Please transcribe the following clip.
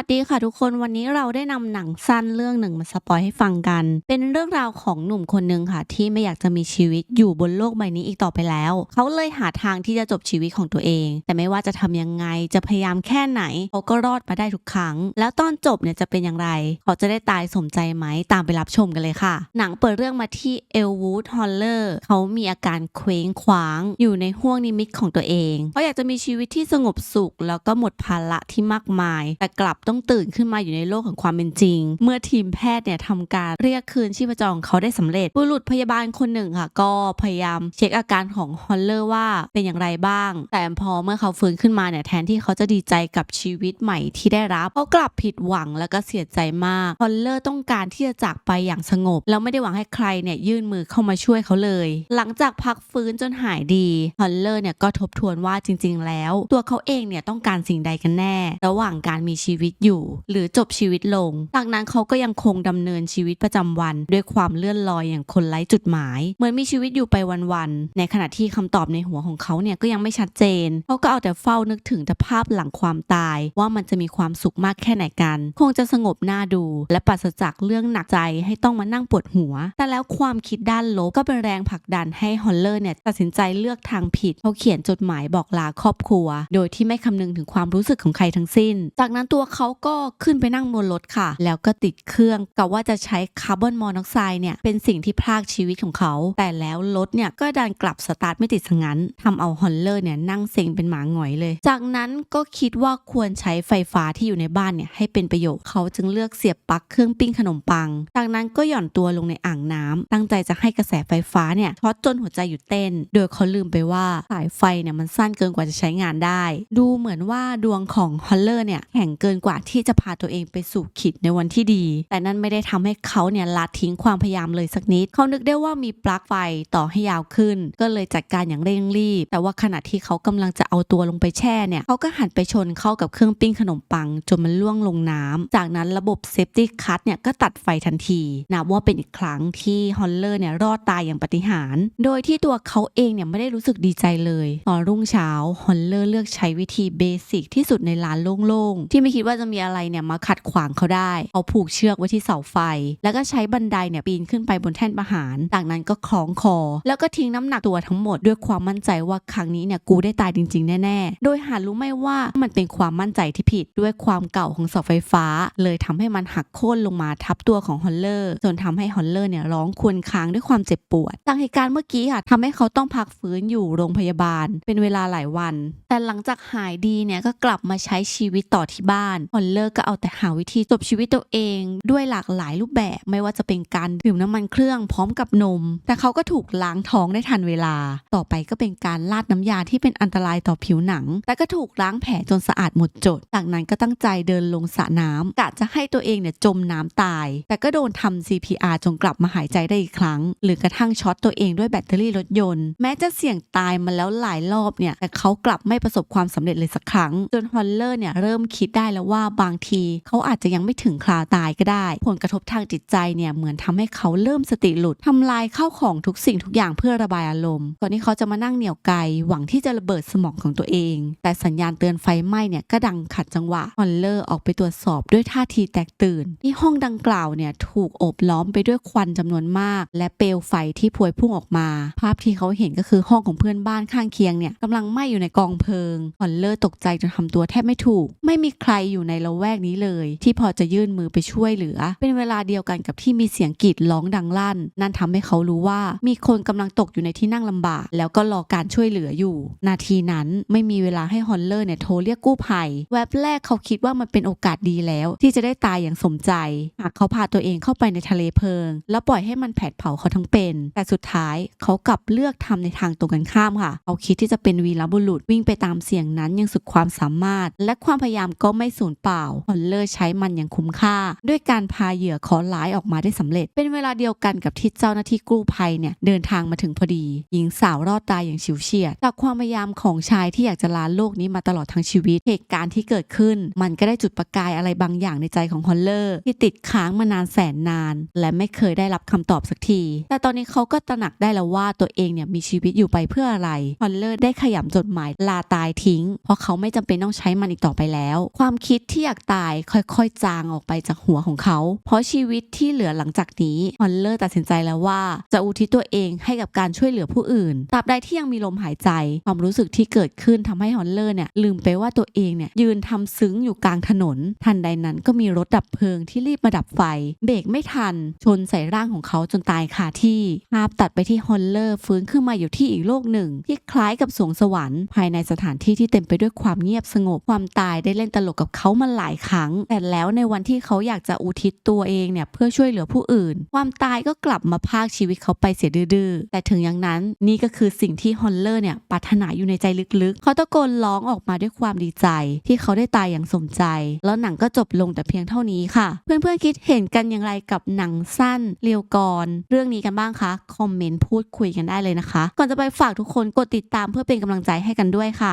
วัสดีค่ะทุกคนวันนี้เราได้นำหนังสั้นเรื่องหนึ่งมาสปอยให้ฟังกัน เป็นเรื่องราวของหนุ่มคนหนึ่งค่ะ ที่ไม่อยากจะมีชีวิตอยู่บนโลกใบนี้อีกต่อไปแล้ว เขาเลยหาทางที่จะจบชีวิตของตัวเอง แต่ไม่ว่าจะทำยังไงจะพยายามแค่ไหนเขาก็รอดมาได้ทุกครั้ง แล้วตอนจบเนี่ยจะเป็นอย่างไร เขาจะได้ตายสมใจไหมตามไปรับชมกันเลยค่ะ หนังเปิดเรื่องมาที่เอลวูดฮอลเลอร์เขามีอาการเคว้งคว้าง อยู่ในห้วงนิมิตของตัวเองเขาอยากจะมีชีวิตที่สงบสุข แล้วก็หมดภาระที่มากมาย แต่กลับต้องตื่นขึ้นมาอยู่ในโลกของความเป็นจริง เมื่อทีมแพทย์เนี่ยทำการเรียกคืนชีพจรเขาได้สำเร็จบุรุษพยาบาลคนหนึ่งค่ะ ก็พยายามเช็คอาการของฮอลเลอร์ว่าเป็นอย่างไรบ้าง แต่พอเมื่อเขาฟื้นขึ้นมาเนี่ยแทนที่เขาจะดีใจกับชีวิตใหม่ที่ได้รับเขากลับผิดหวังแล้วก็เสียใจมากฮอลเลอร์ต้องการที่จะจากไปอย่างสงบ แล้วไม่ได้หวังให้ใครเนี่ยยื่นมือเข้ามาช่วยเขาเลย หลังจากพักฟื้นจนหายดีฮอลเลอร์เนี่ยก็ทบทวนว่าจริง ๆ แล้ว ตัวเขาเองเนี่ยต้องการสิ่งใดกันแน่ ระหว่างการมีชีวิตอยู่ หรือจบชีวิตลง จากนั้นเขาก็ยังคงดำเนินชีวิตประจำวัน ด้วยความเลื่อนลอยอย่างคนไร้จุดหมาย เหมือนมีชีวิตอยู่ไปวันๆในขณะที่คำตอบในหัวของเขาเนี่ยก็ยังไม่ชัดเจนเขาก็เอาแต่เฝ้านึกถึงแต่ภาพหลังความตาย ว่ามันจะมีความสุขมากแค่ไหนกัน คงจะสงบหน้าดู และปราศจากเรื่องหนักใจให้ต้องมานั่งปวดหัว แต่แล้วความคิดด้านลบก็เป็นแรงผลักดันให้ฮอลเลอร์เนี่ยตัดสินใจเลือกทางผิดเขาเขียนจดหมายบอกลาครอบครัว โดยที่ไม่คำนึงถึงความรู้สึกของใครทั้งสิ้น จากนั้นตัวเขาก็ขึ้นไปนั่งบนรถค่ะ แล้วก็ติดเครื่องกับว่าจะใช้คาร์บอนมอนอกไซด์เนี่ยเป็นสิ่งที่พรากชีวิตของเขา แต่แล้วรถเนี่ยก็ดันกลับสตาร์ทไม่ติดซะงั้นทำเอาฮอลเลอร์เนี่ยนั่งเซ็งเป็นหมาหงอยเลย จากนั้นก็คิดว่าควรใช้ไฟฟ้าที่อยู่ในบ้านเนี่ยให้เป็นประโยชน์เขาจึงเลือกเสียบปลั๊กเครื่องปิ้งขนมปัง จากนั้นก็หย่อนตัวลงในอ่างน้ำตั้งใจจะให้กระแสไฟฟ้าเนี่ยช็อตจนหัวใจหยุดเต้น โดยเขาลืมไปว่าสายไฟเนี่ยมันสั้นเกินกว่าจะใช้งานได้ ดูเหมือนว่าดวงของฮอลเลอร์เนี่ยแข็งเกินกว่าที่จะพาตัวเองไปสู่ขีดในวันที่ดี แต่นั่นไม่ได้ทำให้เขาเนี่ยละทิ้งความพยายามเลยสักนิด เขานึกได้ว่ามีปลั๊กไฟต่อให้ยาวขึ้น ก็เลยจัดการอย่างเร่งรีบ แต่ว่าขณะที่เขากำลังจะเอาตัวลงไปแช่เนี่ยเขาก็หันไปชนเข้ากับเครื่องปิ้งขนมปัง จนมันล่วงลงน้ำจากนั้นระบบเซฟตี้คัทเนี่ยก็ตัดไฟทันทีนับว่าเป็นอีกครั้งที่ฮอลเลอร์เนี่ยรอดตายอย่างปาฏิหาริย์โดยที่ตัวเขาเองเนี่ยไม่ได้รู้สึกดีใจเลยตอนรุ่งเช้าฮอลเลอร์เลือกใช้วิธีเบสิกที่สุดในร้านโล่งๆที่ไม่คิดว่าจะมีอะไรเนี่ยมาขัดขวางเขาได้เขาผูกเชือกไว้ที่เสาไฟ แล้วก็ใช้บันไดเนี่ยปีนขึ้นไปบนแท่นประหาร จากนั้นก็คล้องคอ แล้วก็ทิ้งน้ำหนักตัวทั้งหมดด้วยความมั่นใจว่าครั้งนี้เนี่ยกูได้ตายจริงๆแน่ๆ โดยหารู้ไม่ว่ามันเป็นความมั่นใจที่ผิดด้วยความเก่าของเสาไฟฟ้า เลยทำให้มันหักโค่นลงมาทับตัวของฮอลเลอร์จนทำให้ฮอลเลอร์เนี่ยร้องควญครางด้วยความเจ็บปวดจากเหตุการณ์เมื่อกี้ค่ะทำให้เขาต้องพักฟื้นอยู่โรงพยาบาล เป็นเวลาหลายวัน แต่หลังจากหายดีเนี่ยก็กลับมาใช้ชีวิตต่อที่บ้านฮอลเลอร์ก็เอาแต่หาวิธีจบชีวิตตัวเองด้วยหลากหลายรูปแบบไม่ว่าจะเป็นการดื่มน้ำมันเครื่องพร้อมกับนม แต่เขาก็ถูกล้างท้องได้ทันเวลา ต่อไปก็เป็นการลาดน้ำยาที่เป็นอันตรายต่อผิวหนัง แต่ก็ถูกล้างแผลจนสะอาดหมดจด จากนั้นก็ตั้งใจเดินลงสระน้ำกะจะให้ตัวเองเนี่ยจมน้ำตาย แต่ก็โดนทำ CPR จนกลับมาหายใจได้อีกครั้ง หรือกระทั่งช็อตตัวเองด้วยแบตเตอรี่รถยนต์ แม้จะเสี่ยงตายมาแล้วหลายรอบเนี่ยแต่เขากลับไม่ประสบความสำเร็จเลยสักครั้งจนฮอลเลอร์เนี่ยเริ่มคิดได้แล้วว่าบางทีเขาอาจจะยังไม่ถึงคราตายก็ได้ ผลกระทบทางจิตใจเนี่ยเหมือนทำให้เขาเริ่มสติหลุดทำลายข้าวของทุกสิ่งทุกอย่างเพื่อระบายอารมณ์ก่อนที่เขาจะมานั่งเหนี่ยวไกหวังที่จะระเบิดสมองของตัวเอง แต่สัญญาณเตือนไฟไหม้เนี่ยก็ดังขัดจังหวะฮอลเลอร์ออกไปตรวจสอบด้วยท่าทีแตกตื่นที่ห้องดังกล่าวเนี่ยถูกโอบล้อมไปด้วยควันจำนวนมาก และเปลวไฟที่พวยพุ่งออกมา ภาพที่เขาเห็นก็คือห้องของเพื่อนบ้านข้างเคียงเนี่ยกำลังไหม้อยู่ในกองเพลิงฮอลเลอร์ตกใจจนทำตัวแทบไม่ถูก ไม่มีใครอยู่ในละแวกนี้เลย ที่พอจะยื่นมือไปช่วยเหลือ เป็นเวลาเดียวกันกับที่มีเสียงกรีดร้องดังลั่น นั่นทำให้เขารู้ว่ามีคนกำลังตกอยู่ในที่นั่งลำบาก แล้วก็รอการช่วยเหลืออยู่ นาทีนั้นไม่มีเวลาให้ฮอลเลอร์เนี่ยโทรเรียกกู้ภัย แวบแรกเขาคิดว่ามันเป็นโอกาสดีแล้ว ที่จะได้ตายอย่างสมใจ หากเขาพาตัวเองเข้าไปในทะเลเพลิง แล้วปล่อยให้มันแผดเผาเขาทั้งเป็น แต่สุดท้ายเขากลับเลือกทำในทางตรงกันข้ามค่ะ เขาคิดที่จะเป็นวีรบุรุษวิ่งไปตามเสียงนั้นยังสุดความสามารถ และความพยายามก็ไม่สูญเปล่าฮอลเลอร์ใช้มันอย่างคุ้มค่า ด้วยการพาเหยื่อขอร้ายออกมาได้สำเร็จ เป็นเวลาเดียวกันกับที่เจ้าหน้าที่กู้ภัยเนี่ยเดินทางมาถึงพอดี หญิงสาวรอดตายอย่างฉิวเฉียด จากความพยายามของชายที่อยากจะลาโลกนี้มาตลอดทั้งชีวิต เหตุการณ์ที่เกิดขึ้น มันก็ได้จุดประกายอะไรบางอย่างในใจของฮอลเลอร์ที่ติดค้างมานานแสนนาน และไม่เคยได้รับคำตอบสักที แต่ตอนนี้เขาก็ตระหนักได้แล้วว่าตัวเองเนี่ยมีชีวิตอยู่ไปเพื่ออะไรฮอลเลอร์ได้ขยำจดหมายลาตายทิ้ง เพราะเขาไม่จำเป็นต้องใช้มันอีกต่อไปแล้ว ความคิดที่อยากตายค่อยๆ จางออกไปจากหัวของเขา เพราะชีวิตที่เหลือหลังจากนี้ฮอนเลอร์ตัดสินใจแล้วว่า จะอุทิศตัวเองให้กับการช่วยเหลือผู้อื่นตราบใดที่ยังมีลมหายใจ ความรู้สึกที่เกิดขึ้นทำให้ฮอนเลอร์เนี่ยลืมไปว่าตัวเองเนี่ยยืนทำซึ้งอยู่กลางถนน ทันใดนั้นก็มีรถดับเพลิงที่รีบมาดับไฟ เบรกไม่ทัน ชนใส่ร่างของเขาจนตายคาที่ภาพตัดไปที่ฮอนเลอร์ฟื้นขึ้นมาอยู่ที่อีกโลกหนึ่ง ที่คล้ายกับสวงสวรรค์ ภายในสถานที่ที่เต็มไปด้วยความเงียบสงบความตายได้เล่นตลกกับเขามาหลายครั้ง แต่แล้วในวันที่เขาอยากจะอุทิศตัวเองเนี่ยเพื่อช่วยเหลือผู้อื่น ความตายก็กลับมาพากชีวิตเขาไปเสียดื้อแต่ถึงอย่างนั้นนี่ก็คือสิ่งที่ฮอนเลอร์เนี่ยปรารถนาอยู่ในใจลึกๆ เขาตะโกนร้องออกมาด้วยความดีใจ ที่เขาได้ตายอย่างสมใจ แล้วหนังก็จบลงแต่เพียงเท่านี้ค่ะ เพื่อนๆคิดเห็นกันอย่างไรกับหนังสั้นเรียวกร เรื่องนี้กันบ้างคะคอมเมนต์พูดคุยกันได้เลยนะคะ ก่อนจะไปฝากทุกคนกดติดตามเพื่อเป็นกำลังใจให้กันด้วยค่ะ